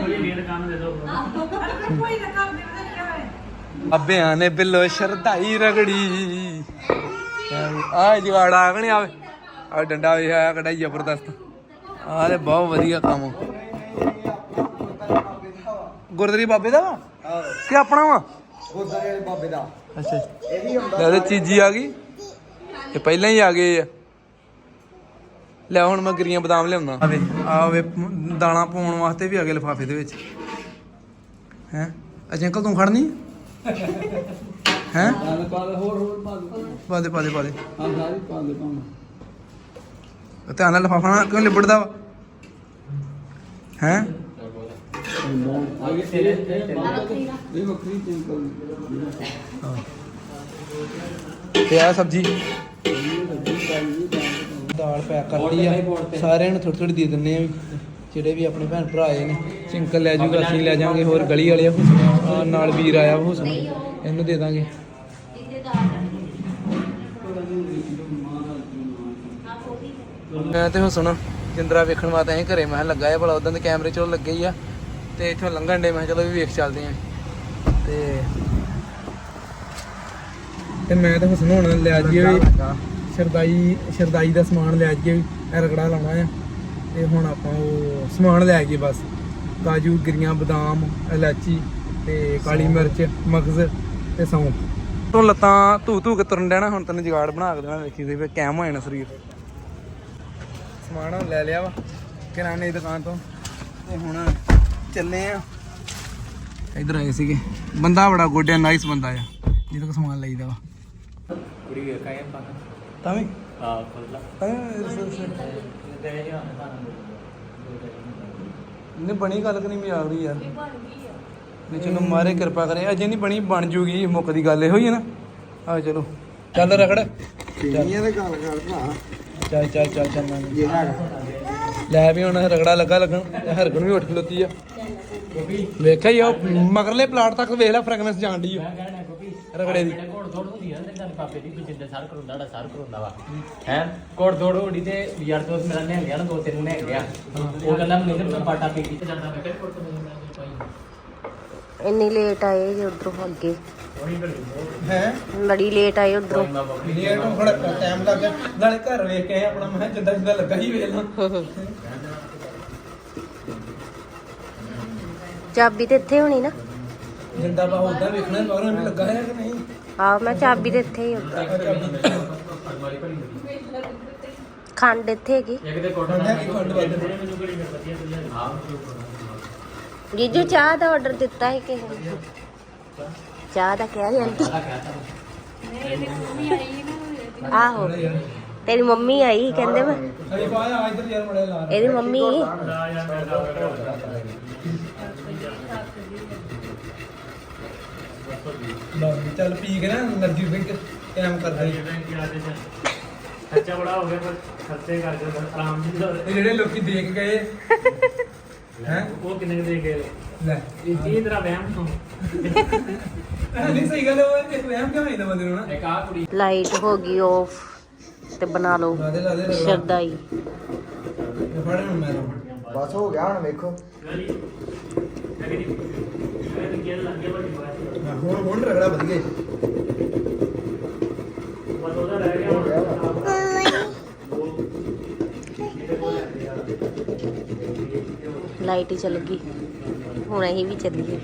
ਕੋਈ ਰਕਮ ਦੇ ਦੇ ਕਿਆ ਹੈ ਅੱਬਿਆਂ ਨੇ ਬਿੱਲੋ ਸ਼ਰਧਾਈ ਰਗੜੀ। ਆ ਜਵਾੜਾ ਆਗਣੇ ਆਵੇ ਆ ਡੰਡਾ ਵੀ ਆਇਆ ਕਿਹੜਾ ਜ਼ਬਰਦਸਤ। ਆ ਤੇ ਬਹੁਤ ਵਧੀਆ ਕੰਮ। ਗੁਰਦਰੀ ਬਾਬੇ ਦਾ ਵਾ? ਕਿ ਆਪਣਾ ਵਾ? ਗੁਰਦਾਰੇ ਵਾਲੇ ਬਾਬੇ ਦਾ। ਅੱਛਾ ਲੈ ਤੇ ਚੀਜੀ ਆ ਗਈ। ਇਹ ਪਹਿਲਾਂ ਹੀ ਆ ਗਏ ਆ। ਲੈ ਹੁਣ ਮੈਂ ਗਰੀਆਂ ਬਦਾਮ ਲਿਆਉਣਾ। ਆਵੇ ਆਵੇ ਦਾਣਾ ਪਾਉਣ ਵਾਸਤੇ ਵੀ ਆ ਗਏ ਲਿਫਾਫੇ ਦੇ ਵਿੱਚ। ਹੈ? ਅਜੇ ਅੰਕਲ ਤੂੰ ਖੜਨੀ? ਹੈ? ਪਾ ਦੇ ਪਾ ਦੇ ਪਾ ਦੇ। ਧਿਆਨ ਨਾਲ ਲਿਫਾਫਾ ਨਾ ਕਿਉਂ ਲਿਬੜਦਾ ਵਾ? ਹੈ? ਤੇ ਆ ਸਬਜੀ। ਦਾਲ। ਪੈਕ ਕਰਤੀ ਆ। ਸਾਰਿਆਂ ਨੂੰ ਥੋੜੀ ਥੋੜੀ ਦੇ ਦਿੰਨੇ ਆ ਵੀ। ਜਿਹੜੇ ਵੀ ਆਪਣੇ ਭੈਣ ਭਰਾ ਆਏ ਨੇ ਸਿੰਕਲ ਲੈ ਜੂਗਾ ਅਸੀਂ ਲੈ ਜਾਾਂਗੇ ਹੋਰ ਗਲੀ ਵਾਲੇ ਆ ਨਾਲ ਵੀਰ ਆਇਆ ਉਹ ਇਹਨੂੰ ਦੇ ਦਾਂਗੇ। ਮੈਂ ਤੇ ਹੁਣ ਸੁਣ ਜਿੰਦਰਾ ਵੇਖਣ ਵਾਸਤੇ ਐਂ ਘਰੇ ਮੈਂ ਲੱਗਾ ਆ ਭਲਾ ਉਦਾਂ ਦੇ ਕੈਮਰੇ ਚੋਂ ਲੱਗੇ ਹੀ ਆ। ਤੇ ਇੱਥੋਂ ਲੰਘਣ ਦੇ ਮੈਂ ਚਲੋ ਵੀ ਵੇਖ ਚੱਲਦੇ ਆ। ਤੇ ਤੇ ਮੈਂ ਤਾਂ ਹੁਸਨ ਹੁਣ ਲੈ ਜੀਏ ਵੀ ਸ਼ਰਦਾਈ ਸ਼ਰਦਾਈ ਦਾ ਸਮਾਨ ਲੈ ਜੀਏ ਰਗੜਾ ਲਾਉਣਾ ਆ। ਤੇ ਹੁਣ ਆਪਾਂ ਉਹ ਸਮਾਨ ਲੈ ਆਈਏ ਬਸ। ਕਾਜੂ ਗਿਰੀਆਂ ਬਦਾਮ ਇਲਾਚੀ ਤੇ ਕਾਲੀ ਮਿਰਚ ਮਗਜ਼ ਤੇ ਸੌਂਫ। ਤੋਂ ਲੱਤਾਂ ਧੂ ਧੂ ਕੇ ਤੁਰਨ ਦੇਣਾ ਹੁਣ ਤੈਨੂੰ ਜੁਗਾੜ ਬਣਾ ਕੇ ਦੇਣਾ ਵੇਖੀ ਦੇ ਵੀ ਕੈਮ ਹੋ ਜਾਣਾ ਸਰੀਰ। ਸਮਾਨ ਲੈ ਲਿਆ ਵਾ ਕਿਰਾਣੇ ਦੀ ਦੁਕਾਨ ਤੋਂ। ਤੇ ਹੁਣ ਚੱਲੇ ਆ। ਇਧਰ ਆਏ ਸੀਗੇ। ਬੰਦਾ ਬੜਾ ਗੋਡਿਆ ਨਾਈਸ ਬੰਦਾ ਆ। ਜਿਹਦੇ ਕੋਲ ਸਮਾਨ ਲਈਦਾ ਵਾ। ਕੁੜੀ ਵੇਖਾਂ ਇਹ ਪਾ ਤਾਂ ਵੀ ਆ ਖੁੱਲਾ ਤਾਂ ਵੀ ਤੇ ਇਹ ਹਾਂ ਤੁਹਾਨੂੰ ਨੇ ਬਣੀ ਗੱਲ ਕਿ ਨਹੀਂ ਮਜ਼ਾਕ ਦੀ ਯਾਰ। ਨਹੀਂ ਚਲੋ ਮਾਰੇ ਕਿਰਪਾ ਕਰੇ। ਅਜੇ ਨਹੀਂ ਬਣੀ ਬਣ ਜੂਗੀ ਮੁੱਕ ਦੀ ਗੱਲ ਇਹੋ ਹੀ ਹੈ ਨਾ। ਆ ਚਲੋ ਚੱਲ ਰਗੜ। ਕਿੰਨੀਆਂ ਦੇ ਗੱਲ ਕਰ ਭਰਾ? ਚੱਲ ਚੱਲ ਚੱਲ ਚੱਲ। ਮੈਂ ਜਿਹੜਾ ਲੈ ਵੀ ਹੁਣ ਰਗੜਾ ਲੱਗਾ ਲੱਗਣ। ਤੇ ਹਰਗਣ ਵੀ ਉੱਠ ਖਲੋਤੀ ਆ। ਵੇਖਿਆ ਹੀ ਉਹ ਮਗਰਲੇ ਪਲਾਟ ਤੱਕ ਵੇਖ ਲੈ ਫ੍ਰੈਗਨੈਂਸ ਜਾਣ ਦੀ ਰਗੜੇ ਦੀ। ਕੋਲ ਥੋੜ ਹੁੰਦੀ ਆ ਤੇ ਪਾਪੇ ਦੀ ਪਿੱਛੇ ਦੇ ਸਰ ਕਰੁੰਦਾ ਦਾ ਸਰ ਕਰੁੰਦਾ ਵਾ। ਹੈ ਕੋੜ ਥੋੜ ਹੁੰਦੀ ਤੇ ਯਾਰ ਦੋਸਤ ਮੇਰਾ ਨੇ ਗਿਆ ਨਾ ਦੋ ਤਿੰਨ ਨੇ ਗਿਆ। ਉਹ ਕਹਿੰਦਾ ਮੈਨੂੰ ਤੇ ਪਾਟਾ ਪੀ ਕੇ ਜਾਂਦਾ ਮੈਂ ਕਿਹਾ ਕੋੜ ਤੋਂ ਮੈਂ ਪਾਈ ਇੰਨੀ ਲੇਟ ਆਏ ਜੀ ਉਧਰੋਂ ਅੱਗੇ। ਹੈ। ਬੜੀ ਲੇਟ ਆਏ ਉਧਰੋਂ। ਇਹ ਤਾਂ ਥੋੜਾ ਟਾਈਮ ਲੱਗ ਗਿਆ। ਨਾਲੇ ਘਰ ਵੇਖ ਕੇ ਆਏ ਆਪਣਾ ਮੈਂ ਜਿੱਦਾਂ ਜਿੱਦਾਂ ਲੱਗਾ ਹੀ ਵੇਖ ਲਾਂ। ਚਾਬੀ ਤੇ ਇੱਥੇ ਹੋਣੀ ਨਾ? ਜਿੰਦਾ ਬਾ ਉਦਾਂ ਵੇਖਣਾ ਮਗਰ ਮੈਨੂੰ ਲੱਗਾ ਹੈ ਕਿ ਨਹੀਂ। ਆਹ ਮੈਂ ਚਾਬੀ ਤੇ ਇੱਥੇ ਹੀ ਹੋਈ ਖੰਡ ਇੱਥੇ ਹੈਗੀ। ਇੱਕ ਤੇ ਕੋਟਾ ਠੰਡਾ ਕੀ ਵੱਧ ਜੀਜੂ ਚਾਹ ਦਾ ਆਰਡਰ ਦਿੱਤਾ ਹੈ ਕਿ ਚਾਹ ਦਾ ਕਿਹਾ ਸੀ। ਆਂਟੀ ਆਹੋ ਤੇਰੀ ਮੰਮੀ ਆਈ ਕਹਿੰਦੇ ਮੈਂ। ਅਰੇ ਬਾਇਆ ਆ ਇੱਧਰ ਯਾਰ ਮੜਿਆ ਲਾ। ਇਹਦੀ ਮੰਮੀ। ਲਓ ਜੀ ਚੱਲ ਪੀ ਕੇ ਨਾ એનર્ਜੀ ਡਰਿੰਕ ਕੈਮ ਕਰਦਾ ਜੀ ਖਰਚਾ ਬੜਾ ਹੋ ਗਿਆ ਪਰ ਖਰਚੇ ਕਰ ਜੋ ਆਰਾਮ ਜੀ ਦਾ ਜਿਹੜੇ ਲੋਕੀ ਦੇਖ ਗਏ। ਹੈ? ਉਹ ਕਿੰਨੇ ਕੁ ਗਏ? ਲੈ ਇਹ ਤੇਰਾ ਵਹਿਮ ਤੋਂ ਨਹੀਂ ਸਹੀ ਗੱਲ ਹੋਵੇ ਕਿ ਵਹਿਮ ਕਿਉਂ ਨਹੀਂ ਬੰਦੇ ਨੂੰ ਨਾ? ਇੱਕ ਆ ਕੁੜੀ। ਲਾਈਟ ਹੋ ਗਈ ਆਫ ਤੇ ਬਣਾ ਲਓ। ਸ਼ਰਦਾਈ। ਇਹ ਮੈਂ ਬਸ ਹੋ ਗਿਆ ਹੁਣ ਵੇਖੋ। ਗਲੀ ਅਗਰੀ ਲੱਗੇ ਬੜੀ ਬਾਤ। ਹੁਣ ਹੁਣ ਰਗੜਾ ਵਧੀਆ ਈ। ਹੋ ਗਿਆ ਵਾ। ਲਾਈਟ ਹੀ ਚੱਲ ਗਈ। ਹੁਣ ਅਸੀਂ ਵੀ ਚੱਲੀਏ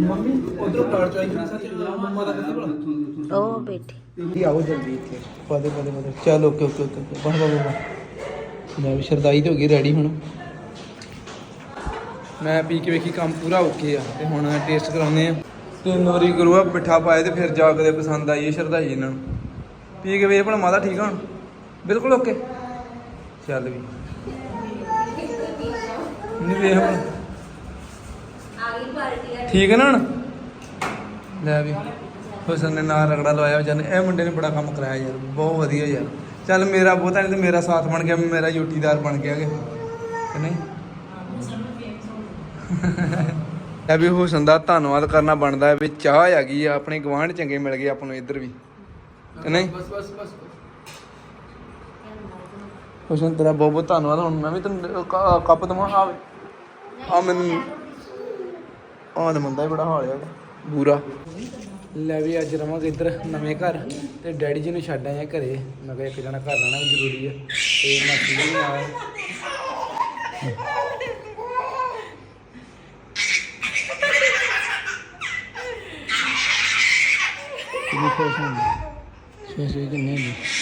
ਮੰਮੀ ਉਧਰੋਂ ਪਲਾਟ ਚੋਂ ਆਈ ਸੱਚ ਮੰਮਾ ਦਾ ਕਿੱਥੇ ਭਲਾ? ਉਹ ਇਹ ਆਓ ਜਲਦੀ ਇੱਥੇ। ਪਦੇ ਪਦੇ ਪਦੇ ਚੱਲ ਓਕੇ ਓਕੇ ਓਕੇ ਬਾਹ ਮੈਂ ਵੀ ਸ਼ਰਦਾਈ ਤੇ ਹੋ ਗਈ ਰੈਡੀ ਹੁਣ। ਮੈਂ ਪੀ ਕੇ ਵੇਖੀ ਕੰਮ ਪੂਰਾ ਓਕੇ ਆ ਤੇ ਹੁਣ ਟੇਸਟ ਕਰਾਉਂਦੇ ਆ। ਤਿੰਨ ਵਾਰੀ ਗੁਰੂਆ ਮਿੱਠਾ ਪਾਏ ਤੇ ਫਿਰ ਜਾ ਕੇ ਪਸੰਦ ਆਈ ਇਹ ਸ਼ਰਦਾਈ ਇਹਨਾਂ ਨੂੰ। ਪੀ ਕੇ ਵੇਖ ਭਲਾ ਮਾਦਾ ਠੀਕ ਆ ਹੁਣ? ਬਿਲਕੁਲ ਓਕੇ ਚੱਲ ਵੀ। ਨਹੀਂ ਵੇਖ ਹੁਣ। ਠੀਕ ਹੈ ਨਾ ਹੁਣ? ਲੈ ਵੀ। ਹੁਸਨ ਨੇ ਨਾਲ ਰਗੜਾ ਲਵਾਇਆ ਵਿਚਾਰ ਇਹ ਮੁੰਡੇ ਨੇ ਬੜਾ ਕੰਮ ਕਰਾਇਆ ਯਾਰ, ਬਹੁਤ ਵਧੀਆ ਯਾਰ। ਚੱਲ ਮੇਰਾ ਬਹੁਤਾ ਨਹੀਂ ਤੇ ਮੇਰਾ ਸਾਥ ਬਣ ਗਿਆ, ਮੇਰਾ ਯੂਟੀਦਾਰ ਬਣ ਗਿਆ ਕਿ ਨਹੀਂ? ਇਹ ਵੀ ਹੁਸਨ ਦਾ ਧੰਨਵਾਦ ਕਰਨਾ ਬਣਦਾ ਹੈ ਵੀ ਚਾਹ ਆ ਗਈ ਆ ਆਪਣੇ ਗਵਾਂਢ ਚੰਗੇ ਮਿਲ ਗਏ ਆਪਾਂ ਨੂੰ ਇੱਧਰ ਵੀ। ਕਿ ਨਹੀਂ? ਬਸ ਬਸ ਬਸ। ਹੁਸਨ ਤੇਰਾ ਬਹੁਤ ਬਹੁਤ ਧੰਨਵਾਦ। ਹੁਣ ਮੈਂ ਵੀ ਤੈਨੂੰ ਕ- ਕੱਪ ਦਵਾਂ। ਆਵੇ ਆ ਮੈਨੂੰ ਆਹ ਮੰਦਾ ਹੀ ਬੜਾ ਹਾਲ ਆ। ਬੂਰਾ। ਲੈ ਵੀ ਅੱਜ ਰਵਾਂਗੇ ਇੱਧਰ ਨਵੇਂ ਘਰ। ਤੇ ਡੈਡੀ ਜੀ ਨੂੰ ਛੱਡ ਆਏ ਆ ਘਰੇ। ਮੈਂ ਕਿਹਾ ਇੱਕ ਜਣਾ ਘਰ ਰਹਿਣਾ ਵੀ ਜ਼ਰੂਰੀ ਹੈ ਤੇ ਮਾਸੀ ਜੀ ਵੀ ਨਾਲ। ਕਿੰਨੀ ਖੁਸ਼ ਹੁੰਦੀ ਛੇ ਛੇ ਕਿੰਨੇ ਹੁੰਦੀ